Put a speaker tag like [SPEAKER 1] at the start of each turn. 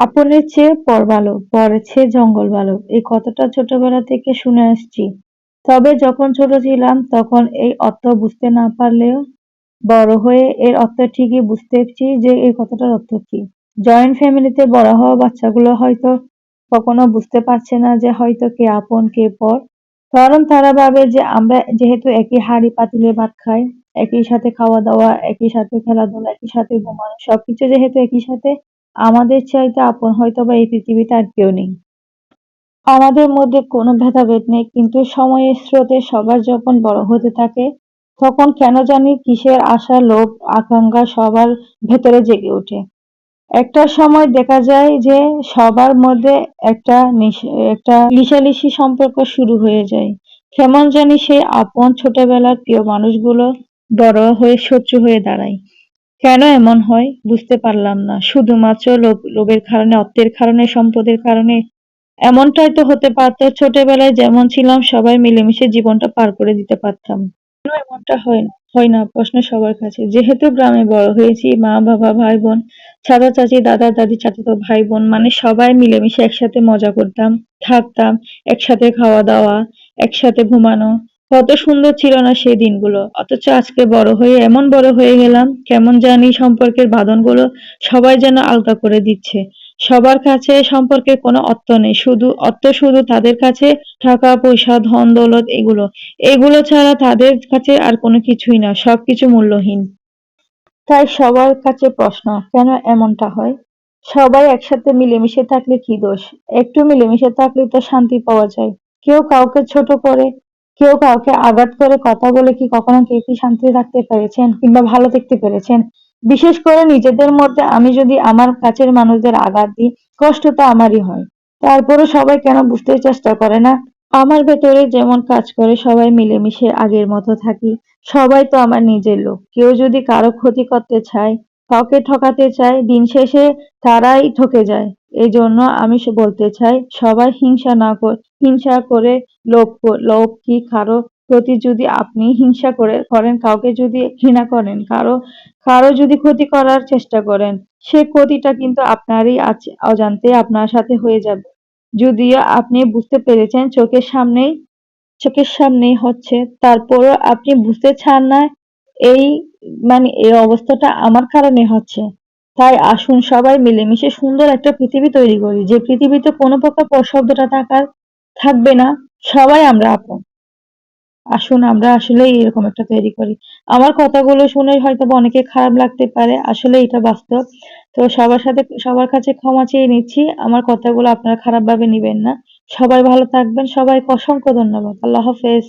[SPEAKER 1] আপনের চেয়ে পর ভালো, পরের চেয়ে জঙ্গল ভালো এই কথাটা ছোটবেলা থেকে শুনে আসছি। তবে যখন ছোট ছিলাম তখন এই অর্থ বুঝতে না পারলেও বড় হয়ে এর অর্থ ঠিকই বুঝতেছি যে এই কথাটার অর্থ কি। জয়েন্ট ফ্যামিলিতে বড় হওয়া বাচ্চাগুলো হয়তো কখনো বুঝতে পারছে না যে হয়তো কে আপন কে পর। কারণ তারা ভাবে যে আমরা যেহেতু একই হাঁড়ি পাতিলে ভাত খাই, একই সাথে খাওয়া দাওয়া, একই সাথে খেলাধুলা, একই সাথে ঘুমানো সবকিছু যেহেতু একই সাথে আমাদের চাইতে আপন হয়তোবা এই পৃথিবীতে আর কেউ নেই। আমাদের মধ্যে কোনো ভেদাভেদ নেই, কিন্তু সময়ের স্রোতে সবার যখন বড় হতে থাকে, তখন কেন জানি কিসের আশা, লোভ, আকাঙ্ক্ষা সবার ভেতরে জেগে ওঠে। একটা সময় দেখা যায় যে সবার মধ্যে একটা একটা লিশালিশি সম্পর্ক শুরু হয়ে যায়। কেমন জানি সেই আপন ছোটবেলার প্রিয় মানুষগুলো বড় হয়ে শত্রু হয়ে দাঁড়ায়। কেন এমন হয়? বুঝতে পারলাম না। শুধুমাত্র লোভ, লোভের কারণে, অর্থের কারণে, সম্পদের কারণে। এমনটাই তো হতে পারতো। ছোটবেলায় যেমন ছিলাম, সবাই মিলেমিশে জীবনটা পার করে দিতে পারতাম। কেন এমনটা হয় না হয় না? প্রশ্ন সবার কাছে। যেহেতু গ্রামে বড় হয়েছি, মা, বাবা, ভাই, বোন চাচা চাচি, দাদা, দাদি, চাচাতো ভাই, বোন মানে সবাই মিলেমিশে একসাথে মজা করতাম, থাকতাম, একসাথে খাওয়া দাওয়া, একসাথে ঘুমানো কত সুন্দর ছিল না সেই দিনগুলো। অথচ আজকে বড় হয়ে, এমন বড় হয়ে গেলাম, কেমন জানি সম্পর্কের বাঁধনগুলো সবাই যেন আলগা করে দিচ্ছে। সবার কাছে সম্পর্কে কোনো অর্থ নেই, শুধু অর্থ শুধু তাদের কাছে টাকা, পয়সা, ধন, দৌলত, এগুলো। এগুলো ছাড়া তাদের কাছে আর কোনো কিছুই না, সবকিছু মূল্যহীন। তাই সবার কাছে প্রশ্ন, কেন এমনটা হয়? সবাই একসাথে মিলেমিশে থাকলে কি দোষ? একটু মিলেমিশে থাকলে তো শান্তি পাওয়া যায়। কেউ কাউকে ছোট করে কেউ কাউকে আঘাত করে কথা বলে কি কখনো কেউ কি শান্তিতে থাকতে পেরেছেন কিংবা ভালো দেখতে পেরেছেন? বিশেষ করে নিজেদের মধ্যে আমি যদি আমার কাছের মানুষদের আঘাত দিই কষ্ট তো আমারই হয়। তারপরও সবাই কেন বুঝতে চেষ্টা করে না? আমার ভেতরে যেমন কাজ করে, সবাই মিলেমিশে আগের মতো থাকি। সবাই তো আমার নিজের লোক। কেউ যদি কারও ক্ষতি করতে চায়, কাউকে ঠকাতে চায়, দিন শেষে তারাই ঠকে যায়। এই জন্য আমি বলতে চাই, সবাই হিংসা না হিংসা করে লোভ লোভ কি কারও প্রতি যদি আপনি হিংসা করে করেন, কাউকে যদি ঘৃণা করেন, কারও কারও যদি ক্ষতি করার চেষ্টা করেন, সে ক্ষতিটা কিন্তু আপনারই আছে, অজান্তে আপনার সাথে হয়ে যাবে। যদিও আপনি বুঝতে পেরেছেন চোখের সামনেই চোখের সামনেই হচ্ছে, তারপরও আপনি বুঝতে চান না, এই মানে এই অবস্থাটা আমার কারণে হচ্ছে। তাই আসুন সবাই মিলেমিশে সুন্দর একটা পৃথিবী তৈরি করি। যে পৃথিবীতে কোনো প্রকার পর শব্দটা থাকার থাকবে না, সবাই আমরা আপন। আসুন আমরা আসলে এরকম একটা তৈরি করি। আমার কথাগুলো শুনে হয়তো অনেকে খারাপ লাগতে পারে, আসলে এটা বাস্তব। তো সবার সাথে, সবার কাছে ক্ষমা চেয়ে নিচ্ছি, আমার কথাগুলো আপনারা খারাপভাবে নিবেন না। সবাই ভালো থাকবেন, সবাইকে অসংখ্য ধন্যবাদ। আল্লাহ হাফেজ।